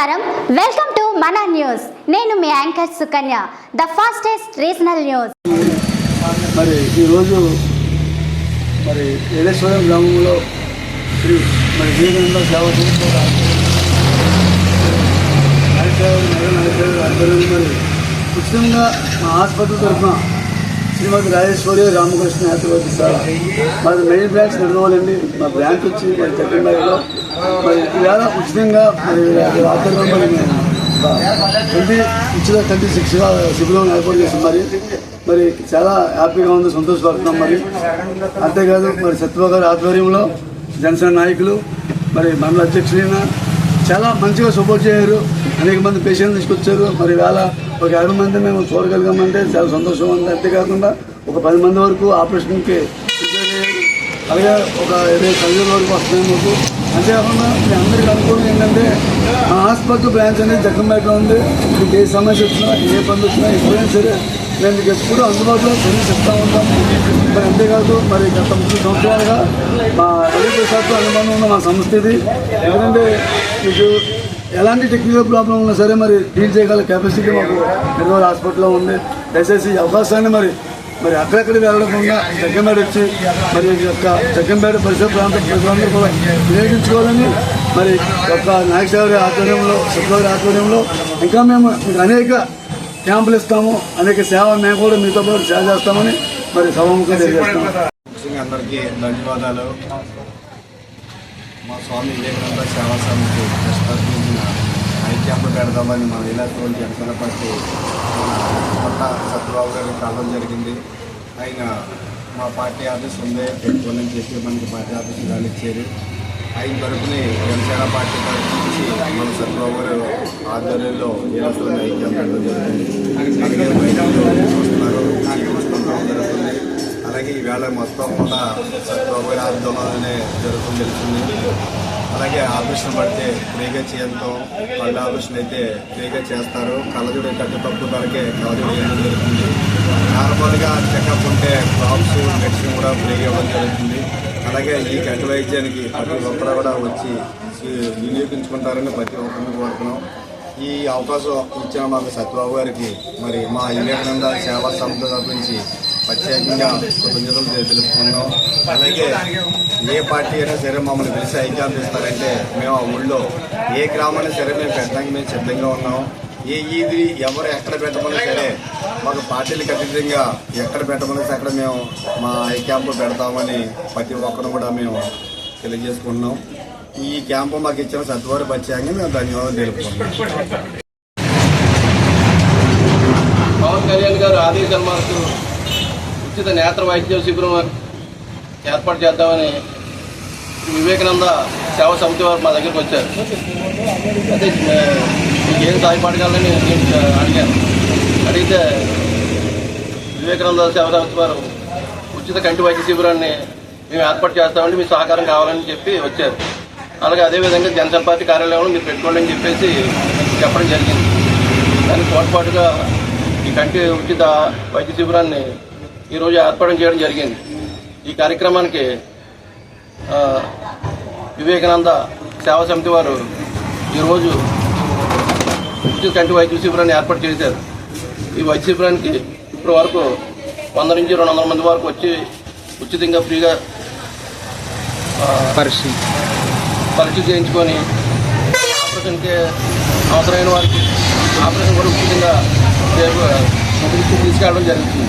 నమస్కారం. Welcome to మన news నేను మీ anchor Sukanya the fastest regional news మరి ఈరోజు మరి ఏలేశ్వరం గ్రామంలో శ్రీ మరి జీవితంలో సేవ మరి ఉచితంగా మా ఆసుపత్రి తరఫున శ్రీమతి రాజేశ్వరి రామకృష్ణ యాత్రవతి సార్. మరి మెయిన్ బ్రాంచ్ నిర్వహండి మా బ్రాంచ్ వచ్చి మరి చక్రంలో మరి ఉచితంగా మరి మరి ట్వంటీ ఉచిత ట్వంటీ సిక్స్ శిబిరం ఏర్పాటు చేసింది మరి. మరి చాలా హ్యాపీగా ఉంది సంతోషపడుతున్నాం మరి. అంతేకాదు మరి సత్యబాబు గారి ఆధ్వర్యంలో జనసేన నాయకులు మరి మండల అధ్యక్షులైన చాలా మంచిగా సపోర్ట్ చేయరు. అనేక మంది పేషెంట్లు తీసుకొచ్చారు. మరి వేళ ఒక యాభై మంది మేము చూడగలిగామంటే చాలా సంతోషం ఉంది. అంతేకాకుండా ఒక పది మంది వరకు ఆపరేషన్కి అలాగే ఒక ఇరవై పదివేల వరకు వస్తున్నాయి మాకు. అంతేకాకుండా మీ అందరికీ అనుకూలం ఏంటంటే మా ఆసుపత్రి బ్రాంచ్ అనేది జగ్గంపేటలో ఉంది. మీకు ఏ సమస్య వచ్చినా ఏ పని వచ్చినా ఎప్పుడైనా సరే మేము మీకు ఎప్పుడూ అందుబాటులో సర్వీస్ ఇస్తూ ఉంటాం. మరి అంతేకాదు మరి గత ముప్పై సంవత్సరాలుగా మా రవి ప్రసాద్తో అనుబంధం ఉన్న మా సంస్థ ఇది. ఎందుకంటే మీకు ఎలాంటి టెక్నికల్ ప్రాబ్లం ఉన్నా సరే మరి డీల్ చేయగల కెపాసిటీ మాకు నిర్మల్ హాస్పిటల్లో ఉంది. దయచేసి అవకాశాన్ని మరి మరి అక్కడెక్కడికి వెళ్ళకుండా జగ్గంపేట వచ్చి మరి యొక్క జగ్గంపేట పరిసర ప్రాంత ప్రజలందరూ కూడా వినియోగించుకోవాలని మరి యొక్క నాగేశ్వరి ఆధ్వర్యంలో శుక్రవారి ఆధ్వర్యంలో ఇంకా మేము అనేక క్యాంపులు ఇస్తాము అనేక సేవ మేము కూడా మీతో పాటు సేవ చేస్తామని మరి సభముఖంగా తెలియజేస్తాము. అందరికీ ధన్యవాదాలు. మా స్వామి వివేకానంద సేవా సమితి ప్రస్తావించిన ఐక్యాంపు క్యాంపులు పెడదామని మా విలాసంలో జనసేన పార్టీ సత్యబాబు గారికి కావడం జరిగింది. ఆయన మా పార్టీ ఆఫీస్ ఉంది పెట్టుకోవాలని చెప్పి మనకి పార్టీ ఆఫీస్ వాళ్ళు ఇచ్చారు ఆయన తరఫుని జనసేన పార్టీ తరఫు నుంచి మన సత్యబాబు గారు ఆధ్వర్యంలో విలాసంలో ఐ క్యాంప్ పెట్టడం జరిగింది అలాగే వైద్యులు వస్తున్నారు. చూపించుకుంటాం జరుగుతుంది అలాగే ఈవేళ మొత్తం కూడా సత్యబాబు ఆందోళననే జరుగుతుంది తెలిసింది అలాగే ఆపరేషన్ పడితే ఫ్రీగా చేయడంతో కళ్ళ ఆపరేషన్ అయితే ఫ్రీగా చేస్తారు. కళ్ళజోడు కట్టు తక్కువ ధరకే కళ్ళజోడు వేయడం జరుగుతుంది. నార్మల్గా చెకప్ ఉంటే క్రాప్స్ మెడిసిన్ కూడా ఫ్రీగా ఇవ్వడం జరుగుతుంది. అలాగే ఈ కంటి వైద్యానికి ప్రతి ఒక్కరు కూడా వచ్చి వినియోగించుకుంటారని ప్రతి ఒక్కరిని కోరుతున్నాం. ఈ అవకాశం ఇచ్చిన మాకు సత్యబాబు గారికి మరి మా వివేకానంద సేవా సంస్థ తప్పించి ప్రత్యేకంగా కృతజ్ఞతలు తెలుపుకున్నాం అలాగే ఏ పార్టీ అయినా సరే మమ్మల్ని పిలిచి ఐక్యాలు ఇస్తారంటే మేము ఆ ఊళ్ళో ఏ గ్రామాన్ని సరే మేము పెట్టడానికి మేము సిద్ధంగా ఉన్నాం. ఏ ఈది ఎవరు ఎక్కడ పెట్టమన్నా సరే మాకు పార్టీలకు అతీతంగా ఎక్కడ పెట్టమన్నా సరే అక్కడ మేము మా క్యాంపు పెడతామని ప్రతి ఒక్కరు కూడా మేము తెలియజేసుకుంటున్నాం. ఈ క్యాంపు మాకు ఇచ్చిన సత్వారి పచ్చాంగి మేము ధన్యవాదాలు తెలుపుకుంటున్నాం. పవన్ కళ్యాణ్ గారు ఆదేశాల మేరకు ఉచిత నేత్ర వైద్య శిబిరం ఏర్పాటు చేద్దామని వివేకానంద సేవా సమితి వారు మా దగ్గరికి వచ్చారు. అయితే ఏం సహాయపడగలని నేను అడిగాను. అడిగితే వివేకానంద సేవా సమితి వారు ఉచిత కంటి వైద్య శిబిరాన్ని మేము ఏర్పాటు చేస్తామండి మీ సహకారం కావాలని చెప్పి వచ్చారు. అలాగే అదేవిధంగా జనసేన పార్టీ కార్యాలయంలో మీరు పెట్టుకోండి అని చెప్పేసి చెప్పడం జరిగింది. దానికి తోడ్పాటుగా ఈ కంటి ఉచిత వైద్య శిబిరాన్ని ఈరోజు ఏర్పాటు చేయడం జరిగింది. ఈ కార్యక్రమానికి వివేకానంద సేవా సమితి వారు ఈరోజు ఉచిత కంటి వైద్య శిబిరాన్ని ఏర్పాటు చేశారు. ఈ వైద్య శిబిరానికి ఇప్పటి వరకు వంద నుంచి రెండు వందల మంది వరకు వచ్చి ఉచితంగా ఫ్రీగా పరిస్థితి పరీక్ష చేయించుకొని ఆపరేషన్కి అవసరమైన వారికి ఆపరేషన్ కూడా ఉచితంగా తీసుకెళ్ళడం జరుగుతుంది.